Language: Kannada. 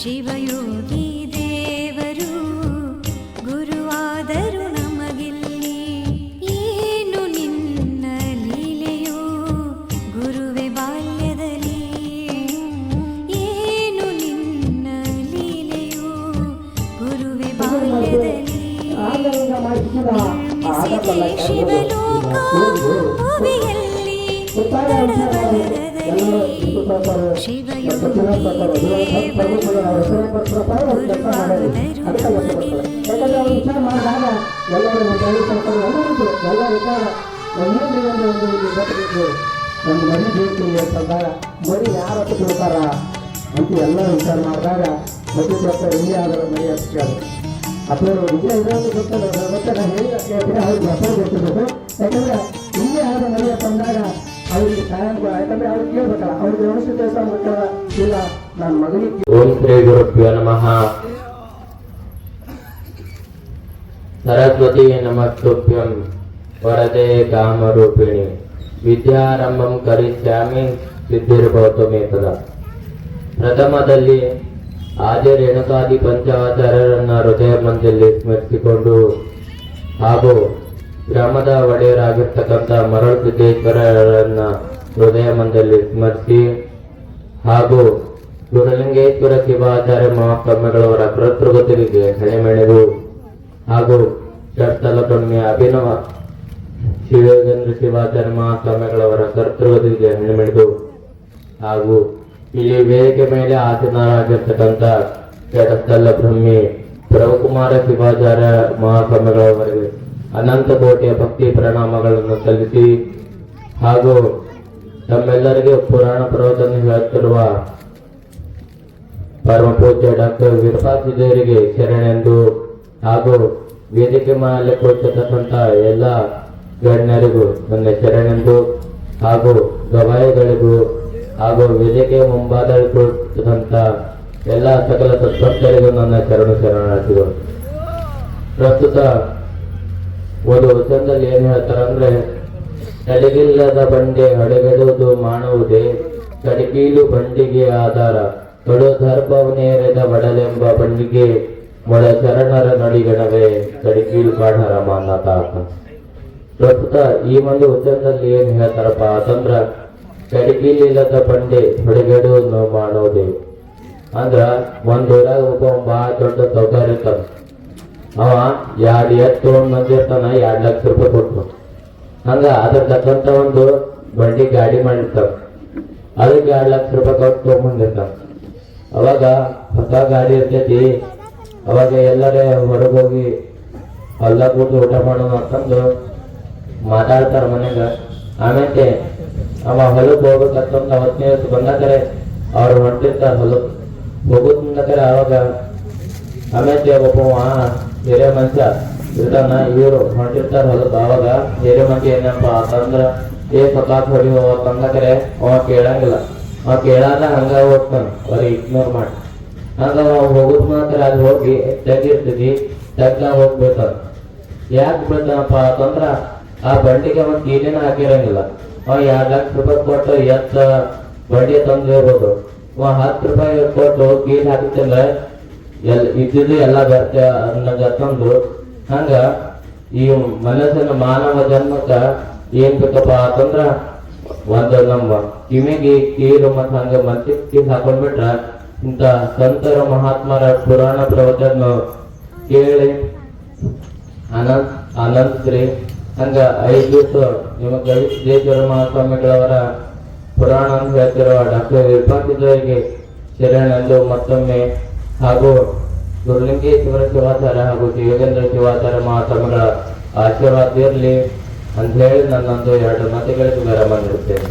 ಶಿವಯೋಗಿ ದೇವರು ಗುರುವಾದರು ನಮಗಿಲ್ಲಿ. ಏನು ನಿನ್ನ ಲೀಲೆಯೋ ಗುರುವೆ ಬಾಲ್ಯದಲ್ಲಿ. ಏನು ನಿನ್ನ ಲೀಲೆಯೋ ಗುರುವೆ ಬಾಲ್ಯದಲ್ಲಿ. ಶಿವಲೋಕ ಭುವಿಯಲ್ಲಿ ಶಿವಯೋಗಿ ಎಲ್ಲ ವಿಚಾರ ಒಂದೊಂದು ಒಂದು ಇಲ್ಲಿ ಬರಬೇಕು. ಒಂದು ಮನೆ ಬೇಕು ಅಂತಂದಾಗ ಮರಿ ಯಾರು ಹತ್ತು ಕೊಡ್ತಾರ ಅಂತ ಎಲ್ಲ ವಿಚಾರ ಮಾಡಿದಾಗ ಮತ್ತೆ ಬರ್ತಾರೆ ಇಲ್ಲಿ ಆದ್ರೆ ಮರಿ ಅಷ್ಟೇ ಅಥವಾ ವಿಜಯ ಇರೋದು ಗೊತ್ತಲ್ಲ ಮತ್ತೆ ನಾನು ಹೇಳಿದ ಕೇಳಿದ್ರೆ ಅವ್ರಿಗೆ ಹೆಸರು ಗೊತ್ತಿರಬೇಕು. ಯಾಕಂದ್ರೆ ಇಲ್ಲಿ ಆದ ಮನೆಯ ತಂದಾಗ ಅವ್ರಿಗೆ ಸಹಾಯ ಯಾಕಂದ್ರೆ ಅವ್ರಿಗೆ ಕೇಳ್ಬೇಕಲ್ಲ. ಅವ್ರಿಗೆ ವ್ಯವಸ್ಥೆ ಕೆಲಸ ಮಾಡ್ತಾರ. ಇಲ್ಲ, ನನ್ನ ಮಗನಿಗೆ ಓಂ ಶ್ರೀ ಗುರುಭ್ಯೋ ನಮಃ. ಸರಸ್ವತಿ ನಮಸ್ತುಭ್ಯಂ ವರದೆ ಕಾಮರೂಪಿಣಿ. ವಿದ್ಯಾರಂಭಂ ಕರಿಷ್ಯಾಮಿ ಮೇ ತದಾ ಪ್ರಥಮದಲ್ಲಿ ಆದ್ಯ ರೇಣುಕಾದಿ ಪಂಚಾಚಾರ್ಯರನ್ನ ಹೃದಯ ಮಂದಿಯಲ್ಲಿ ಸ್ಮರಿಸಿಕೊಂಡು ಹಾಗೂ ಗ್ರಾಮದ ಒಡೆಯರಾಗಿರ್ತಕ್ಕಂಥ ಮರಳು ಸಿದ್ದೇಶ್ವರರನ್ನ ಹೃದಯ ಮಂದಲ್ಲಿ ಸ್ಮರಿಸಿ ಹಾಗೂ ಗುರುಲಿಂಗೇಶ್ವರ ಶಿವಾಚಾರ್ಯ ಮಹಾಸ್ವಾಮಿಗಳವರ ಕೃತೃಗತಿಗೆ ಹೆಣೆಮೆಣೆದು ಹಾಗೂ ಷಟ್ಸಲಕ್ರಮ್ಯ ಬ್ರಹ್ಮ್ಯ ಅಭಿನವ ಶಿವೇಂದ್ರ ಶಿವಾಚಾರ್ಯ ಮಹಾಸ್ವಾಮಿಗಳವರ ಕರ್ತೃಗತಿಗೆ ಹೆಣೆಮೆಣೆದು ಹಾಗೂ ಇಲ್ಲಿ ವೇದಿಕೆ ಮೇಲೆ ಆಸೀನರಾಗಿರ್ತಕ್ಕಂಥ ಷಟ್ಸ್ಥಲ ಬ್ರಹ್ಮಿ ಪ್ರಭುಕುಮಾರ ಶಿವಾಚಾರ್ಯ ಮಹಾಸ್ವಾಮಿಗಳವರಿಗೆ ಅನಂತ ಕೋಟಿಯ ಭಕ್ತಿ ಪ್ರಣಾಮಗಳನ್ನು ಸಲ್ಲಿಸಿ ಹಾಗೂ ತಮ್ಮೆಲ್ಲರಿಗೆ ಪುರಾಣ ಪ್ರವಚನ ಹೇಳುತ್ತಿರುವ ಪರಮ ಪೂಜ್ಯ ಡಾಕ್ಟರ್ ವೀರಪಾಸಿದೇವರಿಗೆ ಶರಣೆಂದು ಹಾಗೂ ವೇದಿಕೆ ಮೇಲೆ ಕೂತಿರ್ತಕ್ಕಂಥ ಎಲ್ಲ ಗಣ್ಯರಿಗೂ, ನನ್ನ ಶರಣೆಂದು ಹಾಗೂ ಗವಾಯಿಗಳಿಗೂ, ಹಾಗೂ ವೇದಿಕೆಯ ಕೂತಿರ್ತಕ್ಕಂಥ ಎಲ್ಲ ಸಕಲ ಸದ್ಭಕ್ತರಿಗೂ ನನ್ನ ಶರಣು ಶರಣಾರ್ಥಿಗಳು. ಪ್ರಸ್ತುತ ಒಂದು ವಚನದಲ್ಲಿ ಏನ್ ಹೇಳ್ತಾರೆ ಅಂದ್ರೆ ತಲೆಗಿಲ್ಲದ ಬಂಡೆ ಹಡಗೆಡುವುದು ಮಾಡುವುದೇ ಕಡಿಗೀಲು ಬಂಡಿಗೆ ಆಧಾರ, ತೊಡು ದರ್ಭವನೇರೆದ ಬಡಲೆಂಬ ಬಂಡಿಗೆ ಮೊಳ ಶರಣರ ನಡಿಗಣವೇ ಕಡಿಗೀಲು ಕಾಣರ ಮಾನತ ಪ್ರಸ್ತುತ ಈ ಒಂದು ವಚನದಲ್ಲಿ ಏನ್ ಹೇಳ್ತಾರಪ್ಪ ಅಂತಂದ್ರ ಕಡಿಗಿಲಿಲ್ಲದ ಬಂಡೆ ಹೊಡೆಗೆಡುವುದು ಮಾಡುವುದೇ ಅಂದ್ರ, ಒಂದ್ ಊರಾಗ ಒಬ್ಬ ಬಹಳ ದೊಡ್ಡ ಸೌಕರ್ಯ ಇರ್ತಾನ. ಅವ ಎರಡ್ ಎತ್ತು ಮಂದಿ ಬಂದಿರ್ತಾನ ಎರಡ್ ಲಕ್ಷ ರೂಪಾಯಿ ಕೊಟ್ಟು. ಹಂಗ ಅದ್ರ ತಕ್ಕಂತ ಒಂದು ಬಂಡಿ ಗಾಡಿ ಮಾಡಿರ್ತಾವ ಅದಕ್ಕೆ ಎರಡ್ ಲಕ್ಷ ರೂಪಾಯಿ ಕೊಟ್ಟು ತಗೊಂಡ್ಬಂದಿರ್ತಾನ ಅವಾಗ ಹೊಸ ಗಾಡಿ ಇರ್ತೈತಿ, ಅವಾಗ ಎಲ್ಲರೇ ಹೊರಗೋಗಿ ಅಲ್ಲ ಕೂತು ಊಟ ಮಾಡೋಣ ಅಂತಂದು ಮಾತಾಡ್ತಾರ ಮನ್ಯಾಗ ಆಮೇಲೆ ಅವ ಹೊಲಕ್ ಹೋಗ್ಬೇಕಂತ ದಿವಸ ಬಂದಾಕರೆ ಅವ್ರು ಹೊಂಟಿರ್ತಾರ ಹೊಲಕ್. ಹೋಗುದ್ ಮುಂದಕರೆ ಅವಾಗ ಆಮೇಲೆ ಒಬ್ಬ ಬೇರೆ ಮನುಷ್ಯ ಇರ್ತಾನ, ಇವರು ಹೊಂಟಿರ್ತಾರ ಹೊಲಕ್. ಅವಾಗ ಬೇರೆ ಮಂದಿ ಏನಪ್ಪ ಅಂತಂದ್ರ, ಏ ಸತಾಕ್ ಹೊಡಿ ತಂದಕರೆ ಅವ ಕೇಳಂಗಿಲ್ಲ. ಅವ ಕೇಳಾದ ಹಂಗ ಹೋಗ್ತಾನ ಅವ್ರಿಗೆ ಇಗ್ನೋರ್ ಮಾಡಿ. ಹಂಗ ಅವ ಹೋಗುದ್ ಮಾತ್ರ ಅಲ್ಲಿ ಹೋಗಿ ತಗ್ಗಿರ್ತೀವಿ ತೆಗ್ದ ಹೋಗ್ಬೇಕ. ಯಾಕೆ ಬಿಡ್ತಾನಪ್ಪ ಅಂತಂದ್ರ ಆ ಬಂಡಿಗೆ ಅವ ಏನೇನ ಹಾಕಿರಂಗಿಲ್ಲ. ಅವ ಎರಡ್ ಲಕ್ಷ ರೂಪಾಯಿ ಕೊಟ್ಟು ಎತ್ತ ಬಂಡಿ ತಂದು ಹೇಳ್ಬೋದು ಅವ ಹತ್ತು ರೂಪಾಯಿ ಕೊಟ್ಟು ಕೀಲ್ ಹಾಕಿತ್ತಂದ್ರ ಎಲ್ ಇದ್ದಿದ್ದು ಎಲ್ಲ ಬರ್ತೆ ಅನ್ನೋದ ತಂದು. ಹಂಗ ಈ ಮನಸ್ಸಿನ ಮಾನವ ಜನ್ಮಕ್ಕ ಏನ್ ಬೇಕಪ್ಪ ಅಂತಂದ್ರ ಒಂದು ನಮ್ಮ ಕಿವಿಗೆ ಕೀಲು ಮತ್ತ ಹಂಗ ಮನಸ್ಸಿಗೆ ಹಾಕೊಂಡ್ಬಿಟ್ರ ಇಂತ ಸಂತರ ಮಹಾತ್ಮರ ಪುರಾಣ ಪ್ರವಚನ ಕೇಳಿ ಅನಂತ್ ಅನಂತ್ರಿ. ಹಂಗ ಐದು ದಿವಸ ನಿಮಗೆ ಸಿದ್ದೇಶ್ವರ ಮಹಾಸ್ವಾಮಿಗಳವರ ಪುರಾಣ ಅಂತ ಹೇಳ್ತಿರುವ ಡಾಕ್ಟರ್ ವಿರೂಪಾಕ್ಷಿದೇವರಿಗೆ ಶರಣೆಂದು ಮತ್ತೊಮ್ಮೆ ಹಾಗೂ ಗುರುಲಿಂಗೇಶ್ವರ ಶಿವಾಚಾರ ಹಾಗೂ ಯೋಗೇಂದ್ರ ಶಿವಾಚಾರ ಮಹಾಸ್ವಾಮಿಗಳ ಆಶೀರ್ವಾದ ಇರಲಿ ಅಂತ ಹೇಳಿ ನನ್ನೊಂದು ಎರಡು ಮಾತುಗಳಿಗೆ ವಿರಾಮ ನೀಡುತ್ತೇನೆ.